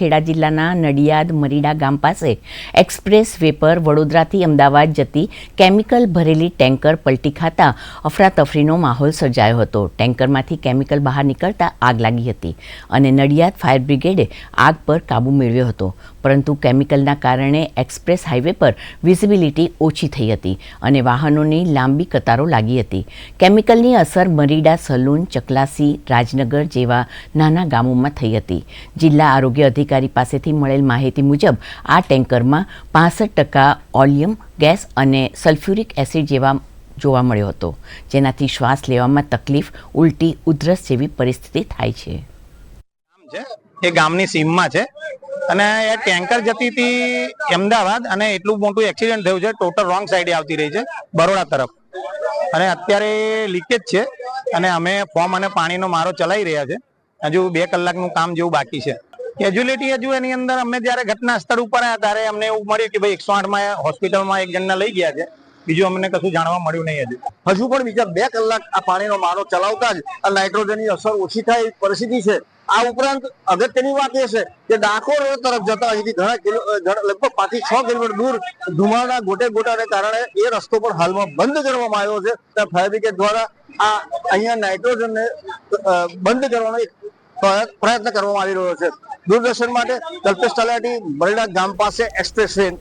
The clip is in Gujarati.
ખેડા જિલ્લાના નડિયાદ મરીડા ગામ પાસે એક્સપ્રેસ વે પર વડોદરાથી અમદાવાદ જતી કેમિકલ ભરેલી ટેન્કર પલટી ખાતા અફરાતફરીનો માહોલ સર્જાયો હતો. ટેન્કરમાંથી કેમિકલ બહાર નીકળતા આગ લાગી હતી અને નડિયાદ ફાયર બ્રિગેડે આગ પર કાબૂ મેળવ્યો હતો. પરંતુ કેમિકલના કારણે એક્સપ્રેસ હાઈવે પર વિઝિબિલિટી ઓછી થઈ હતી અને વાહનોની લાંબી કતારો લાગી હતી. કેમિકલની અસર મરીડા સલૂન, ચકલાસી, રાજનગર જેવા નાના ગામોમાં થઈ હતી. જિલ્લા આરોગ્ય અધિકારી પાસેથી મળેલ માહિતી મુજબ, આ ટેન્કરમાં પાસઠ ટકા ઓલિયમ ગેસ અને સલ્ફ્યુરિક એસિડ જેવા જોવા મળ્યો હતો, જેનાથી શ્વાસ લેવામાં તકલીફ, ઉલટી, ઉધરસ જેવી પરિસ્થિતિ થાય છે. એ ગામની સીમમાં છે અને એ ટેન્કર જતી હતી અમદાવાદ અને એટલું મોટું એક્સિડન્ટ થયું છે, ટોટલ રોંગ સાઈડે આવતી રહી છે, બરોડા તરફ. અને અત્યારે લીકેજ છે અને અમે ફોર્મ અને પાણીનો મારો ચલાવી રહ્યા છે. હજુ બે કલાકનું કામ જેવું બાકી છે. કેજ્યુલિટી હજુ એની અંદર અમે જ્યારે ઘટના સ્થળ ઉપર આવ્યા ત્યારે અમને એવું મળ્યું કે ભાઈ એકસો આઠમાં હોસ્પિટલમાં એક જણને લઈ ગયા છે. બીજું અમને કશું જાણવા મળ્યું નહીં હજુ. હજુ પણ બીજા બે કલાક આ પાણીનો મારો ચલાવતા જ આ નાઇટ્રોજનની અસર ઓછી થાય પરિસ્થિતિ છે. આ ઉપરાંત અગત્યની વાત એ છે કે ડાકોર તરફ જતા અહીંથી ઘણા કિલો લગભગ પાંચથી છ કિલોમીટર દૂર ધુમાડા ગોટે ગોટાને કારણે એ રસ્તો પણ હાલમાં બંધ કરવામાં આવ્યો છે. ફાયર બ્રિગેડ દ્વારા આ અહીંયા નાઇટ્રોજનને બંધ કરવાનો એક પ્રયત્ન કરવામાં આવી રહ્યો છે. દૂરદર્શન માટે કલ્પેશ તલાટી બરડા ગામ પાસે એક્સપ્રેસ ટ્રેન.